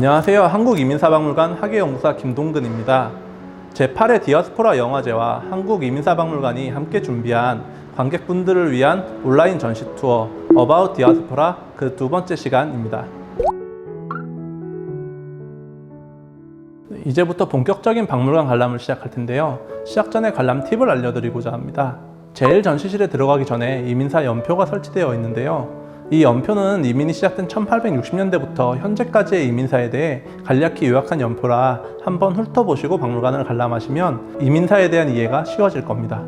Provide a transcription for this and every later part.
안녕하세요. 한국이민사박물관 학예연구사 김동근입니다. 제8회 디아스포라 영화제와 한국이민사박물관이 함께 준비한 관객분들을 위한 온라인 전시 투어 어바웃 디아스포라 그 두 번째 시간입니다. 이제부터 본격적인 박물관 관람을 시작할 텐데요. 시작 전에 관람 팁을 알려드리고자 합니다. 제일 전시실에 들어가기 전에 이민사 연표가 설치되어 있는데요. 이 연표는 이민이 시작된 1860년대부터 현재까지의 이민사에 대해 간략히 요약한 연표라 한번 훑어보시고 박물관을 관람하시면 이민사에 대한 이해가 쉬워질 겁니다.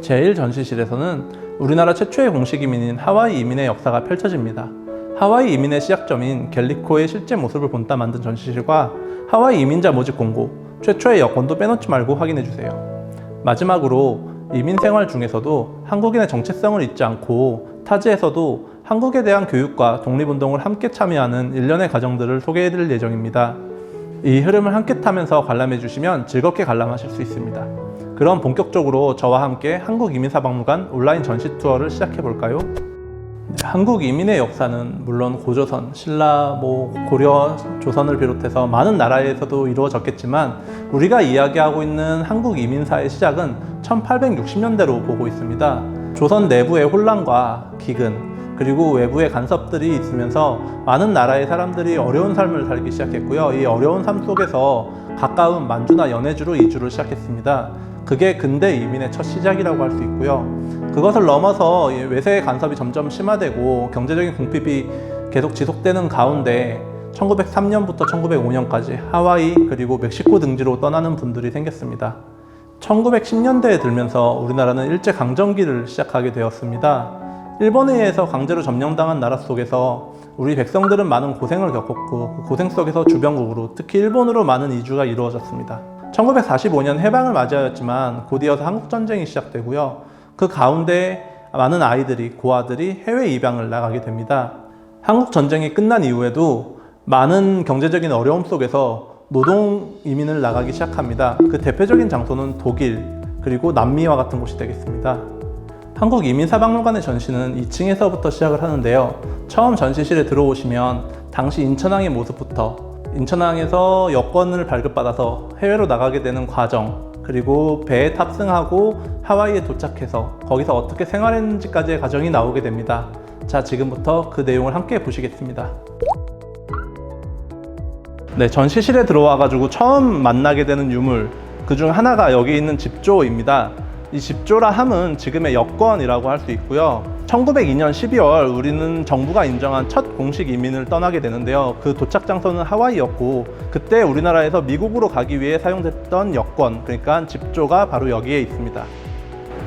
제1 전시실에서는 우리나라 최초의 공식 이민인 하와이 이민의 역사가 펼쳐집니다. 하와이 이민의 시작점인 갤리코의 실제 모습을 본따 만든 전시실과 하와이 이민자 모집 공고, 최초의 여권도 빼놓지 말고 확인해 주세요. 마지막으로 이민 생활 중에서도 한국인의 정체성을 잊지 않고 타지에서도 한국에 대한 교육과 독립운동을 함께 참여하는 일련의 과정들을 소개해 드릴 예정입니다. 이 흐름을 함께 타면서 관람해 주시면 즐겁게 관람하실 수 있습니다. 그럼 본격적으로 저와 함께 한국이민사박물관 온라인 전시 투어를 시작해 볼까요? 네, 한국 이민의 역사는 물론 고조선, 신라, 뭐 고려, 조선을 비롯해서 많은 나라에서도 이루어졌겠지만 우리가 이야기하고 있는 한국 이민사의 시작은 1860년대로 보고 있습니다. 조선 내부의 혼란과 기근 그리고 외부의 간섭들이 있으면서 많은 나라의 사람들이 어려운 삶을 살기 시작했고요. 이 어려운 삶 속에서 가까운 만주나 연해주로 이주를 시작했습니다. 그게 근대 이민의 첫 시작이라고 할 수 있고요. 그것을 넘어서 이 외세의 간섭이 점점 심화되고 경제적인 궁핍이 계속 지속되는 가운데 1903년부터 1905년까지 하와이 그리고 멕시코 등지로 떠나는 분들이 생겼습니다. 1910년대에 들면서 우리나라는 일제 강점기를 시작하게 되었습니다. 일본에 의해서 강제로 점령당한 나라 속에서 우리 백성들은 많은 고생을 겪었고 그 고생 속에서 주변국으로 특히 일본으로 많은 이주가 이루어졌습니다. 1945년 해방을 맞이하였지만 곧이어서 한국 전쟁이 시작되고요. 그 가운데 많은 아이들이 고아들이 해외 입양을 나가게 됩니다. 한국 전쟁이 끝난 이후에도 많은 경제적인 어려움 속에서 노동 이민을 나가기 시작합니다. 그 대표적인 장소는 독일 그리고 남미와 같은 곳이 되겠습니다. 한국 이민사박물관의 전시는 2층에서부터 시작을 하는데요. 처음 전시실에 들어오시면 당시 인천항의 모습부터 인천항에서 여권을 발급받아서 해외로 나가게 되는 과정, 그리고 배에 탑승하고 하와이에 도착해서 거기서 어떻게 생활했는지까지의 과정이 나오게 됩니다. 자, 지금부터 그 내용을 함께 보시겠습니다. 네, 전시실에 들어와가지고 처음 만나게 되는 유물, 그 중 하나가 여기 있는 집조입니다. 이 집조라 함은 지금의 여권이라고 할 수 있고요. 1902년 12월 우리는 정부가 인정한 첫 공식 이민을 떠나게 되는데요. 그 도착 장소는 하와이였고 그때 우리나라에서 미국으로 가기 위해 사용됐던 여권, 그러니까 집조가 바로 여기에 있습니다.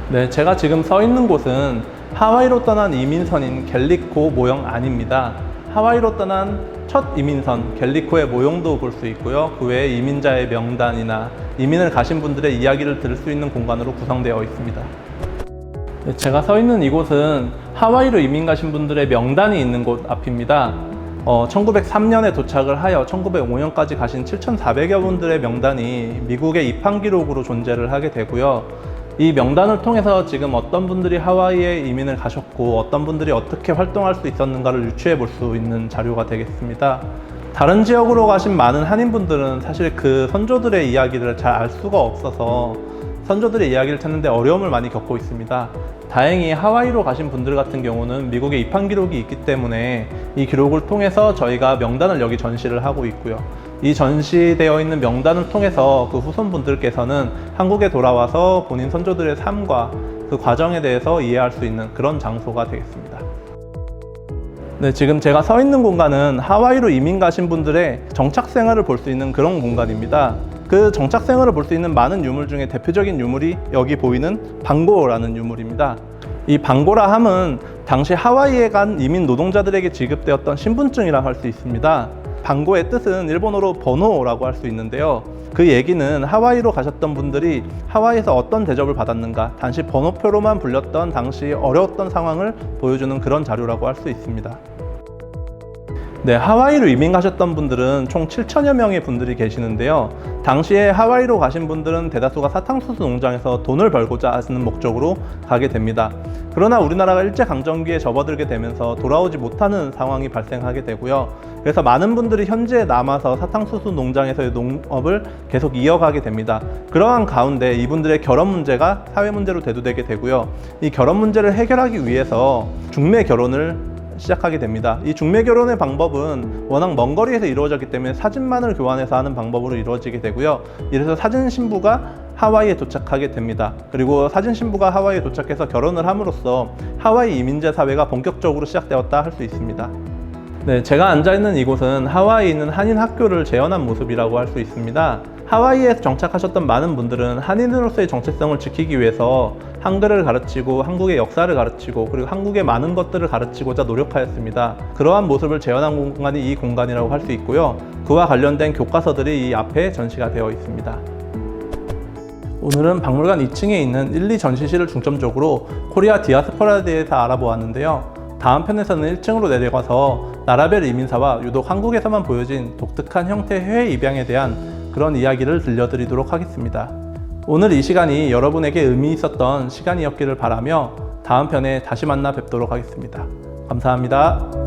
네, 제가 지금 서 있는 곳은 하와이로 떠난 이민선인 갤리코 모형 안입니다. 하와이로 떠난 첫 이민선 갤리코의 모형도 볼 수 있고요. 그 외에 이민자의 명단이나 이민을 가신 분들의 이야기를 들을 수 있는 공간으로 구성되어 있습니다. 네, 제가 서 있는 이곳은 하와이로 이민 가신 분들의 명단이 있는 곳 앞입니다. 어, 1903년에 도착을 하여 1905년까지 가신 7,400여 분들의 명단이 미국의 입항 기록으로 존재를 하게 되고요. 이 명단을 통해서 지금 어떤 분들이 하와이에 이민을 가셨고 어떤 분들이 어떻게 활동할 수 있었는가를 유추해 볼 수 있는 자료가 되겠습니다. 다른 지역으로 가신 많은 한인분들은 사실 그 선조들의 이야기를 잘 알 수가 없어서 선조들의 이야기를 찾는데 어려움을 많이 겪고 있습니다. 다행히 하와이로 가신 분들 같은 경우는 미국의 입항 기록이 있기 때문에 이 기록을 통해서 저희가 명단을 여기 전시를 하고 있고요. 이 전시되어 있는 명단을 통해서 그 후손분들께서는 한국에 돌아와서 본인 선조들의 삶과 그 과정에 대해서 이해할 수 있는 그런 장소가 되겠습니다. 네, 지금 제가 서 있는 공간은 하와이로 이민 가신 분들의 정착 생활을 볼 수 있는 그런 공간입니다. 그 정착 생활을 볼 수 있는 많은 유물 중에 대표적인 유물이 여기 보이는 방고라는 유물입니다. 이 방고라 함은 당시 하와이에 간 이민 노동자들에게 지급되었던 신분증이라 할 수 있습니다. 방고의 뜻은 일본어로 번호라고 할 수 있는데요. 그 얘기는 하와이로 가셨던 분들이 하와이에서 어떤 대접을 받았는가, 단지 번호표로만 불렸던 당시 어려웠던 상황을 보여주는 그런 자료라고 할 수 있습니다. 네, 하와이로 이민 가셨던 분들은 총 7천여 명의 분들이 계시는데요. 당시에 하와이로 가신 분들은 대다수가 사탕수수 농장에서 돈을 벌고자 하시는 목적으로 가게 됩니다. 그러나 우리나라가 일제강점기에 접어들게 되면서 돌아오지 못하는 상황이 발생하게 되고요. 그래서 많은 분들이 현지에 남아서 사탕수수 농장에서의 농업을 계속 이어가게 됩니다. 그러한 가운데 이분들의 결혼 문제가 사회 문제로 대두되게 되고요. 이 결혼 문제를 해결하기 위해서 중매 결혼을 시작하게 됩니다. 이 중매 결혼의 방법은 워낙 먼 거리에서 이루어졌기 때문에 사진만을 교환해서 하는 방법으로 이루어지게 되고요. 이래서 사진 신부가 하와이에 도착하게 됩니다. 그리고 사진 신부가 하와이에 도착해서 결혼을 함으로써 하와이 이민자 사회가 본격적으로 시작되었다 할 수 있습니다. 네, 제가 앉아 있는 이곳은 하와이에 있는 한인 학교를 재현한 모습이라고 할 수 있습니다. 하와이에 정착하셨던 많은 분들은 한인으로서의 정체성을 지키기 위해서 한글을 가르치고 한국의 역사를 가르치고 그리고 한국의 많은 것들을 가르치고자 노력하였습니다. 그러한 모습을 재현한 공간이 이 공간이라고 할 수 있고요. 그와 관련된 교과서들이 이 앞에 전시가 되어 있습니다. 오늘은 박물관 2층에 있는 1, 2 전시실을 중점적으로 코리아 디아스포라에 대해서 알아보았는데요. 다음 편에서는 1층으로 내려가서 나라별 이민사와 유독 한국에서만 보여진 독특한 형태의 해외 입양에 대한 그런 이야기를 들려드리도록 하겠습니다. 오늘 이 시간이 여러분에게 의미 있었던 시간이었기를 바라며 다음 편에 다시 만나 뵙도록 하겠습니다. 감사합니다.